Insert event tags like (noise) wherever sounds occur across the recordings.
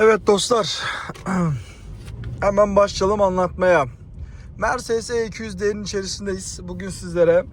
Evet dostlar. (clears throat) Hemen başlayalım anlatmaya. Mercedes E200D'nin içerisindeyiz. Bugün sizlere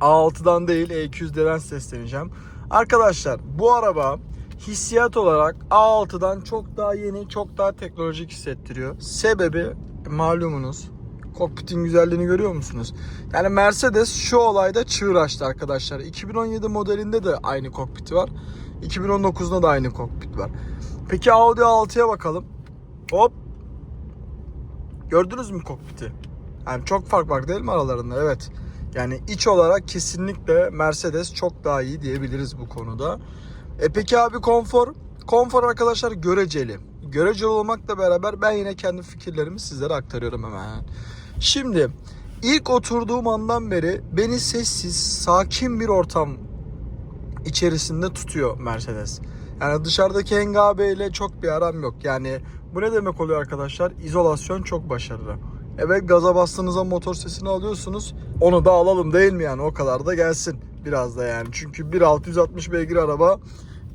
A6'dan değil E200D'den sesleneceğim. Arkadaşlar bu araba hissiyat olarak A6'dan çok daha yeni, çok daha teknolojik hissettiriyor. Sebebi malumunuz. Kokpitin güzelliğini görüyor musunuz? Yani Mercedes şu olayda çığır açtı arkadaşlar. 2017 modelinde de aynı kokpiti var. 2019'da da aynı kokpit var. Peki Audi A6'ya bakalım. Hop. Gördünüz mü kokpiti? Yani çok fark var değil mi aralarında? Evet. Yani iç olarak kesinlikle Mercedes çok daha iyi diyebiliriz bu konuda. E peki abi konfor? Konfor arkadaşlar göreceli. Göreceli olmakla beraber ben yine kendi fikirlerimi sizlere aktarıyorum hemen. Şimdi ilk oturduğum andan beri beni sessiz, sakin bir ortam içerisinde tutuyor Mercedes. Yani dışarıdaki hengabeyle çok bir aram yok. Yani bu ne demek oluyor arkadaşlar? İzolasyon çok başarılı. Evet gaza bastığınızda motor sesini alıyorsunuz. Onu da alalım değil mi yani? O kadar da gelsin biraz da yani. Çünkü 1.660 beygir araba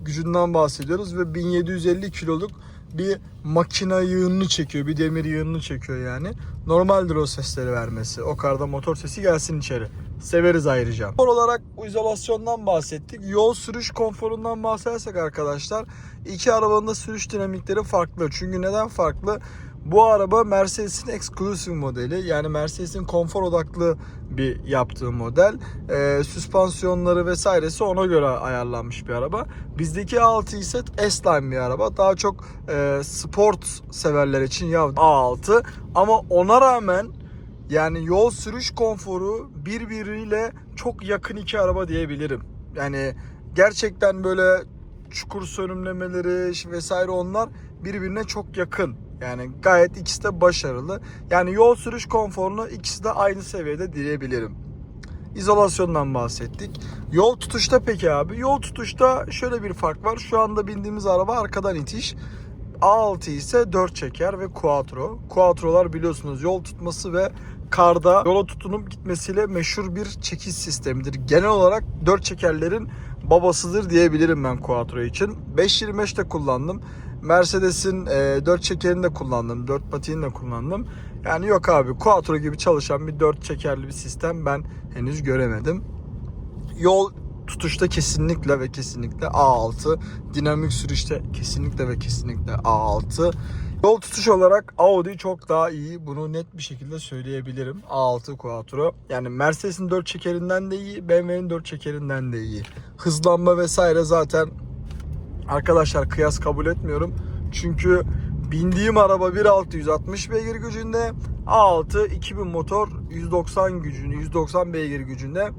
gücünden bahsediyoruz ve 1750 kiloluk bir makina yığınını çekiyor. Bir demir yığınını çekiyor yani. Normaldir o sesleri vermesi. O kadar da motor sesi gelsin içeri. Severiz ayrıca. Konfor olarak izolasyondan bahsettik. Yol sürüş konforundan bahsedersek arkadaşlar iki arabanın da sürüş dinamikleri farklı. Çünkü neden farklı? Bu araba Mercedes'in exclusive modeli. Yani Mercedes'in konfor odaklı bir yaptığı model. Ee, süspansiyonları vesairesi ona göre ayarlanmış bir araba. Bizdeki A6 ise S-Line bir araba. Daha çok e, sport severler için ya A6. Ama ona rağmen yani yol sürüş konforu birbiriyle çok yakın iki araba diyebilirim. Yani gerçekten böyle çukur sönümlemeleri vesaire onlar birbirine çok yakın. Yani gayet ikisi de başarılı. Yani yol sürüş konforunu ikisi de aynı seviyede diyebilirim. İzolasyondan bahsettik. Yol tutuşta peki abi? Yol tutuşta şöyle bir fark var. Şu anda bindiğimiz araba arkadan itiş. A6 ise 4 çeker ve Quattro. Quattro'lar biliyorsunuz yol tutması ve karda yola tutunup gitmesiyle meşhur bir çekiş sistemidir. Genel olarak 4 çekerlerin babasıdır diyebilirim ben Quattro için. 525 de kullandım. Mercedes'in e, 4 çekerini de kullandım. 4 patiğini de kullandım. Yani yok abi Quattro gibi çalışan bir 4 çekerli bir sistem ben henüz göremedim. Yol tutuşta kesinlikle ve kesinlikle A6. Dinamik sürüşte kesinlikle ve kesinlikle A6. Yol tutuş olarak Audi çok daha iyi. Bunu net bir şekilde söyleyebilirim. A6 Quattro. Yani Mercedes'in 4 çekerinden de iyi, BMW'nin 4 çekerinden de iyi. Hızlanma vesaire zaten arkadaşlar kıyas kabul etmiyorum. Çünkü bindiğim araba 1.6 160 beygir gücünde. A6 2000 motor 190 gücünü 190 beygir gücünde.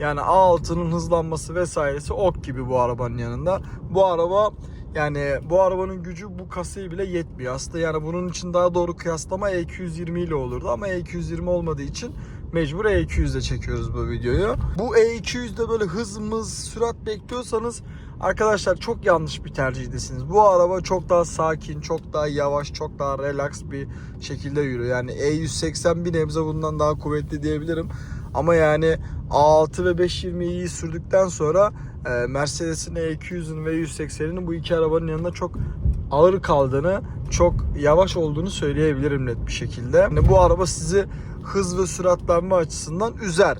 Yani A6'nın hızlanması vesairesi ok gibi bu arabanın yanında. Bu araba yani bu arabanın gücü bu kasayı bile yetmiyor. Aslında yani bunun için daha doğru kıyaslama E220 ile olurdu ama E220 olmadığı için mecbur E200'de çekiyoruz bu videoyu. Bu E200'de böyle hız mız sürat bekliyorsanız arkadaşlar çok yanlış bir tercihdesiniz. Bu araba çok daha sakin, çok daha yavaş, çok daha relax bir şekilde yürüyor. Yani E180 bir nebze bundan daha kuvvetli diyebilirim. Ama yani A6 ve 520'yi iyi sürdükten sonra e, Mercedes'in E200'ün ve 180'inin bu iki arabanın yanında çok ağır kaldığını, çok yavaş olduğunu söyleyebilirim net bir şekilde. Yani bu araba sizi hız ve süratlenme açısından üzer.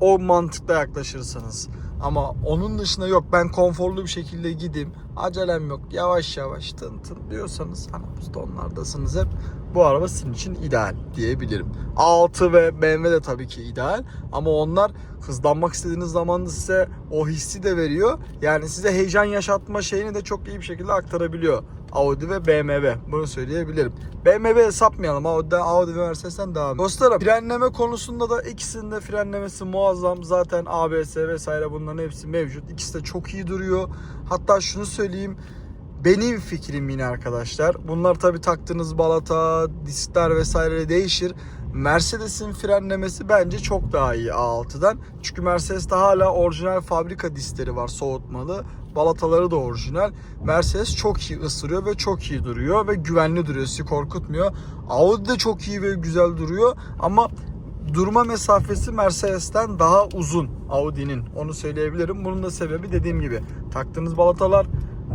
O mantıkla yaklaşırsanız. Ama onun dışında yok ben konforlu bir şekilde gideyim. Acelem yok. Yavaş yavaş tın tın diyorsanız hani onlardasınız hep. Bu araba sizin için ideal diyebilirim. A6 ve BMW de tabii ki ideal. Ama onlar hızlanmak istediğiniz zaman size o hissi de veriyor. Yani size heyecan yaşatma şeyini de çok iyi bir şekilde aktarabiliyor. Audi ve BMW. Bunu söyleyebilirim. BMW'ye sapmayalım. Audi, Audi ve Mercedes'ten devam. Dostlarım frenleme konusunda da ikisinin de frenlemesi muazzam. Zaten ABS vesaire bunların hepsi mevcut. İkisi de çok iyi duruyor. Hatta şunu söyleyeyim. Benim fikrim yine arkadaşlar. Bunlar tabi taktığınız balata, diskler vesaire değişir. Mercedes'in frenlemesi bence çok daha iyi A6'dan. Çünkü Mercedes'te hala orijinal fabrika diskleri var soğutmalı. Balataları da orijinal. Mercedes çok iyi ısırıyor ve çok iyi duruyor ve güvenli duruyor. Sizi korkutmuyor. Audi de çok iyi ve güzel duruyor ama durma mesafesi Mercedes'ten daha uzun Audi'nin. Onu söyleyebilirim. Bunun da sebebi dediğim gibi taktığınız balatalar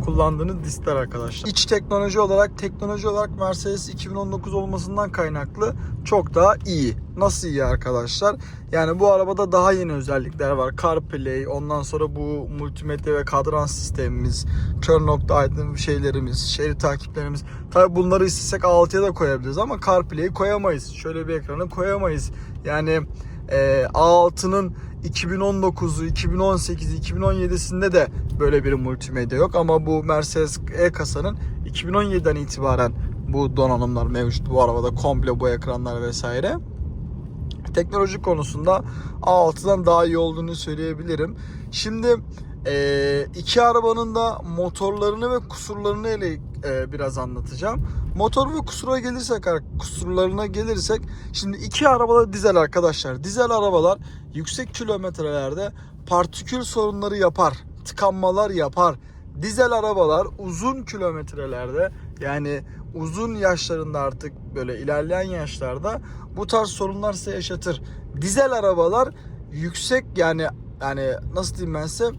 kullandığınız diskler arkadaşlar. İç teknoloji olarak teknoloji olarak Mercedes 2019 olmasından kaynaklı çok daha iyi. Nasıl iyi arkadaşlar? Yani bu arabada daha yeni özellikler var. CarPlay, ondan sonra bu multimedya ve kadran sistemimiz, kör nokta aydın şeylerimiz, şerit takiplerimiz. Tabi bunları istesek A6'ya da koyabiliriz ama CarPlay'i koyamayız. Şöyle bir ekranı koyamayız. Yani e, A6'nın 2019'u, 2018'i, 2017'sinde de böyle bir multimedya yok ama bu Mercedes E-kasanın 2017'den itibaren bu donanımlar mevcut bu arabada komple bu ekranlar vesaire. Teknoloji konusunda A6'dan daha iyi olduğunu söyleyebilirim. Şimdi e, iki arabanın da motorlarını ve kusurlarını ele e, biraz anlatacağım. Motor ve kusura gelirsek kusurlarına gelirsek şimdi iki arabada dizel arkadaşlar. Dizel arabalar yüksek kilometrelerde partikül sorunları yapar. Tıkanmalar yapar. Dizel arabalar uzun kilometrelerde yani uzun yaşlarında artık böyle ilerleyen yaşlarda bu tarz sorunlar size yaşatır. Dizel arabalar yüksek yani yani nasıl diyeyim ben size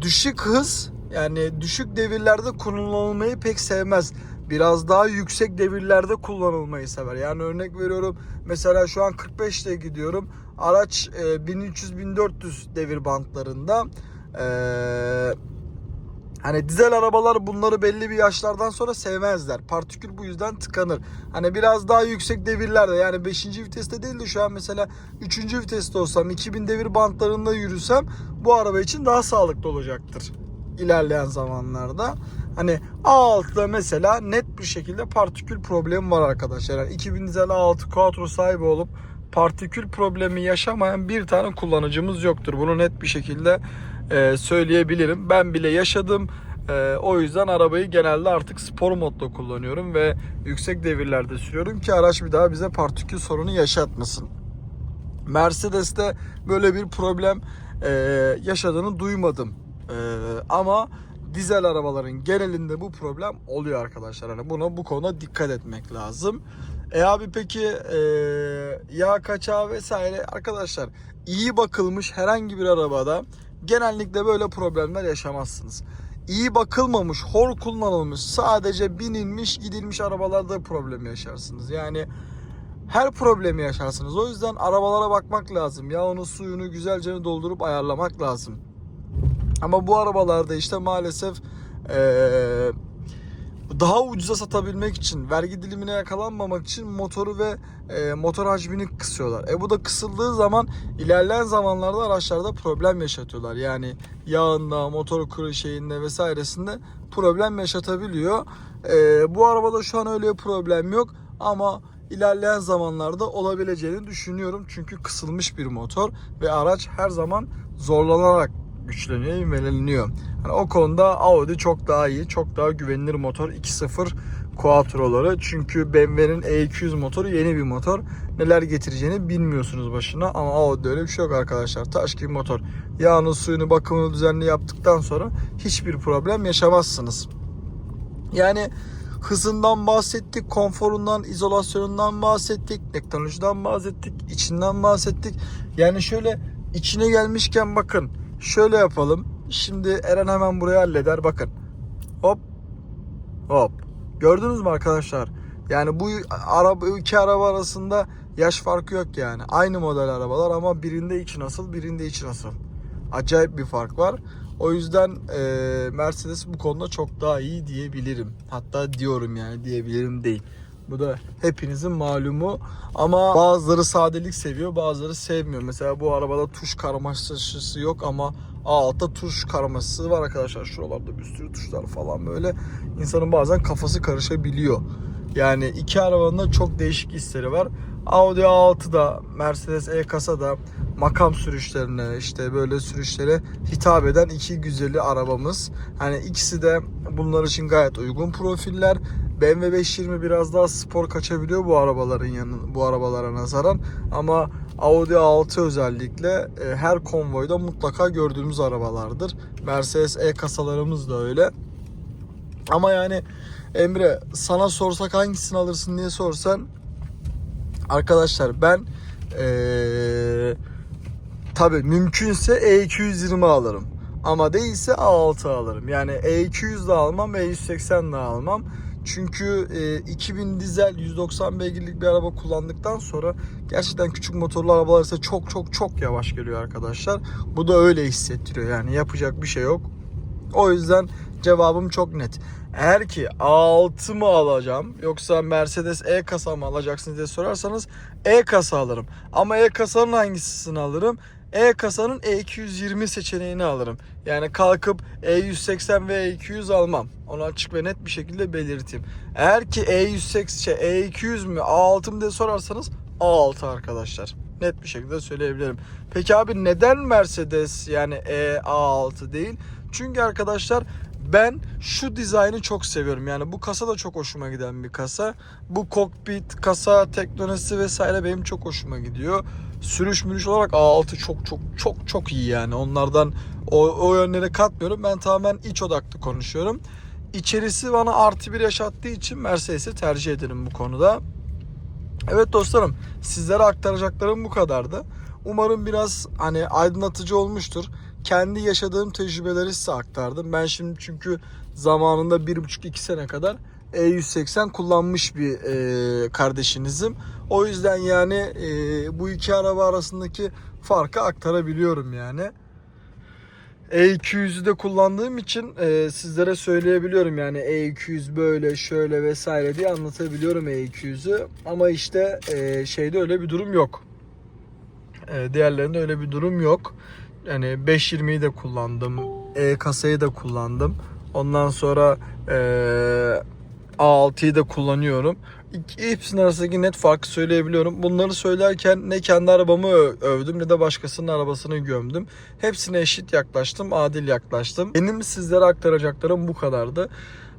düşük hız yani düşük devirlerde kullanılmayı pek sevmez. Biraz daha yüksek devirlerde kullanılmayı sever. Yani örnek veriyorum mesela şu an 45 ile gidiyorum. Araç e, 1300-1400 devir bantlarında. Eee Hani dizel arabalar bunları belli bir yaşlardan sonra sevmezler. Partikül bu yüzden tıkanır. Hani biraz daha yüksek devirlerde yani 5. viteste değil de şu an mesela 3. viteste olsam 2000 devir bantlarında yürüsem bu araba için daha sağlıklı olacaktır ilerleyen zamanlarda. Hani A6'da mesela net bir şekilde partikül problemi var arkadaşlar. Yani 2000 dizel A6 Quattro sahibi olup partikül problemi yaşamayan bir tane kullanıcımız yoktur. Bunu net bir şekilde e, söyleyebilirim. Ben bile yaşadım. E, o yüzden arabayı genelde artık spor modda kullanıyorum ve yüksek devirlerde sürüyorum ki araç bir daha bize partikül sorunu yaşatmasın. Mercedes'te böyle bir problem e, yaşadığını duymadım. E, ama dizel arabaların genelinde bu problem oluyor arkadaşlar. Hani buna bu konuda dikkat etmek lazım. E abi peki e, yağ kaçağı vesaire arkadaşlar iyi bakılmış herhangi bir arabada genellikle böyle problemler yaşamazsınız. İyi bakılmamış, hor kullanılmış, sadece binilmiş, gidilmiş arabalarda problem yaşarsınız. Yani her problemi yaşarsınız. O yüzden arabalara bakmak lazım. Yağını, suyunu güzelce doldurup ayarlamak lazım. Ama bu arabalarda işte maalesef ee, daha ucuza satabilmek için, vergi dilimine yakalanmamak için motoru ve e, motor hacmini kısıyorlar. E bu da kısıldığı zaman ilerleyen zamanlarda araçlarda problem yaşatıyorlar. Yani yağında, motor kuru şeyinde vesairesinde problem yaşatabiliyor. E, bu arabada şu an öyle bir problem yok ama ilerleyen zamanlarda olabileceğini düşünüyorum. Çünkü kısılmış bir motor ve araç her zaman zorlanarak güçleniyor, ivmeleniyor. Yani o konuda Audi çok daha iyi, çok daha güvenilir motor 2.0 Quattro'ları. Çünkü BMW'nin E200 motoru yeni bir motor. Neler getireceğini bilmiyorsunuz başına ama Audi öyle bir şey yok arkadaşlar. Taş gibi motor. Yağını, suyunu, bakımını düzenli yaptıktan sonra hiçbir problem yaşamazsınız. Yani hızından bahsettik, konforundan, izolasyonundan bahsettik, teknolojiden bahsettik, içinden bahsettik. Yani şöyle içine gelmişken bakın Şöyle yapalım. Şimdi Eren hemen burayı halleder. Bakın. Hop. Hop. Gördünüz mü arkadaşlar? Yani bu araba iki araba arasında yaş farkı yok yani. Aynı model arabalar ama birinde içi nasıl, birinde içi nasıl. Acayip bir fark var. O yüzden e, Mercedes bu konuda çok daha iyi diyebilirim. Hatta diyorum yani diyebilirim değil. Bu da hepinizin malumu. Ama bazıları sadelik seviyor, bazıları sevmiyor. Mesela bu arabada tuş karmaşası yok ama altta tuş karmaşası var arkadaşlar. Şuralarda bir sürü tuşlar falan böyle. İnsanın bazen kafası karışabiliyor. Yani iki arabanın da çok değişik hisleri var. Audi A6'da, Mercedes E-Kasa'da makam sürüşlerine işte böyle sürüşlere hitap eden iki güzeli arabamız. Hani ikisi de bunlar için gayet uygun profiller. BMW 520 biraz daha spor kaçabiliyor bu arabaların yanı bu arabalara nazaran ama Audi A6 özellikle e, her konvoyda mutlaka gördüğümüz arabalardır. Mercedes E kasalarımız da öyle. Ama yani Emre sana sorsak hangisini alırsın diye sorsan arkadaşlar ben ee, tabi mümkünse E220 alırım. Ama değilse A6 alırım. Yani E200 de almam, E180 de almam. Çünkü e, 2000 dizel 190 beygirlik bir araba kullandıktan sonra gerçekten küçük motorlu arabalar ise çok çok çok yavaş geliyor arkadaşlar. Bu da öyle hissettiriyor yani yapacak bir şey yok. O yüzden cevabım çok net. Eğer ki A6 mı alacağım yoksa Mercedes E-kasa mı alacaksınız diye sorarsanız E-kasa alırım. Ama E-kasanın hangisini alırım? E-kasanın E220 seçeneğini alırım. Yani kalkıp E180 ve E200 almam. Onu açık ve net bir şekilde belirteyim. Eğer ki E180, şey, E200 mü A6 mı diye sorarsanız A6 arkadaşlar. Net bir şekilde söyleyebilirim. Peki abi neden Mercedes yani E A6 değil? Çünkü arkadaşlar ben şu dizaynı çok seviyorum. Yani bu kasa da çok hoşuma giden bir kasa. Bu kokpit, kasa teknolojisi vesaire benim çok hoşuma gidiyor. Sürüş mürüş olarak A6 çok çok çok çok iyi yani. Onlardan o, o yönleri katmıyorum. Ben tamamen iç odaklı konuşuyorum. İçerisi bana artı bir yaşattığı için Mercedes'i tercih ederim bu konuda. Evet dostlarım sizlere aktaracaklarım bu kadardı. Umarım biraz hani aydınlatıcı olmuştur. Kendi yaşadığım tecrübeleri size aktardım. Ben şimdi çünkü zamanında 1,5-2 sene kadar E180 kullanmış bir e, kardeşinizim. O yüzden yani e, bu iki araba arasındaki farkı aktarabiliyorum yani. E200'ü de kullandığım için e, sizlere söyleyebiliyorum yani E200 böyle şöyle vesaire diye anlatabiliyorum E200'ü ama işte e, şeyde öyle bir durum yok. E, diğerlerinde öyle bir durum yok. Yani 520'yi de kullandım. E kasayı da kullandım. Ondan sonra e, A6'yı da kullanıyorum. Hepsinin arasındaki net farkı söyleyebiliyorum. Bunları söylerken ne kendi arabamı övdüm ne de başkasının arabasını gömdüm. Hepsine eşit yaklaştım, adil yaklaştım. Benim sizlere aktaracaklarım bu kadardı.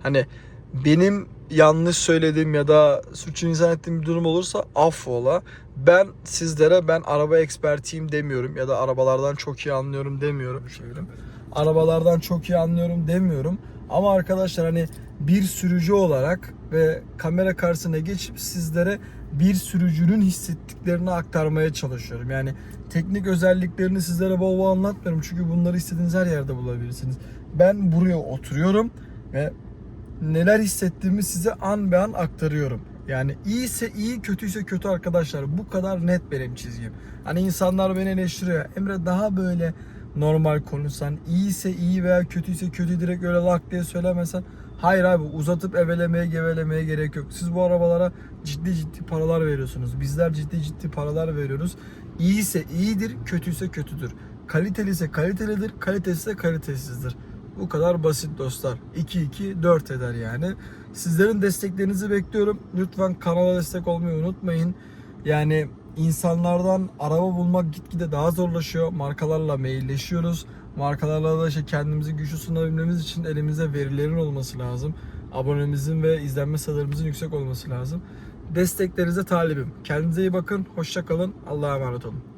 Hani benim yanlış söylediğim ya da suçunu ettiğim bir durum olursa affola. Ben sizlere ben araba ekspertiyim demiyorum ya da arabalardan çok iyi anlıyorum demiyorum. Şöyle. Arabalardan çok iyi anlıyorum demiyorum. Ama arkadaşlar hani bir sürücü olarak ve kamera karşısına geçip sizlere bir sürücünün hissettiklerini aktarmaya çalışıyorum. Yani teknik özelliklerini sizlere bol bol anlatmıyorum. Çünkü bunları istediğiniz her yerde bulabilirsiniz. Ben buraya oturuyorum ve neler hissettiğimi size an be an aktarıyorum. Yani iyiyse iyi, kötüyse kötü arkadaşlar. Bu kadar net benim çizgim. Hani insanlar beni eleştiriyor. Emre daha böyle normal konuşsan, iyiyse iyi veya kötüyse kötü direkt öyle lak diye söylemesen. Hayır abi uzatıp evelemeye gevelemeye gerek yok. Siz bu arabalara ciddi ciddi paralar veriyorsunuz. Bizler ciddi ciddi paralar veriyoruz. İyiyse iyidir, kötüyse kötüdür. Kaliteli ise kalitelidir, kalitesiz ise kalitesizdir. Bu kadar basit dostlar. 2-2 4 eder yani. Sizlerin desteklerinizi bekliyorum. Lütfen kanala destek olmayı unutmayın. Yani insanlardan araba bulmak gitgide daha zorlaşıyor. Markalarla mailleşiyoruz. Markalarla da işte kendimizi güçlü sunabilmemiz için elimizde verilerin olması lazım. Abonemizin ve izlenme sayılarımızın yüksek olması lazım. Desteklerinize talibim. Kendinize iyi bakın. Hoşça kalın. Allah'a emanet olun.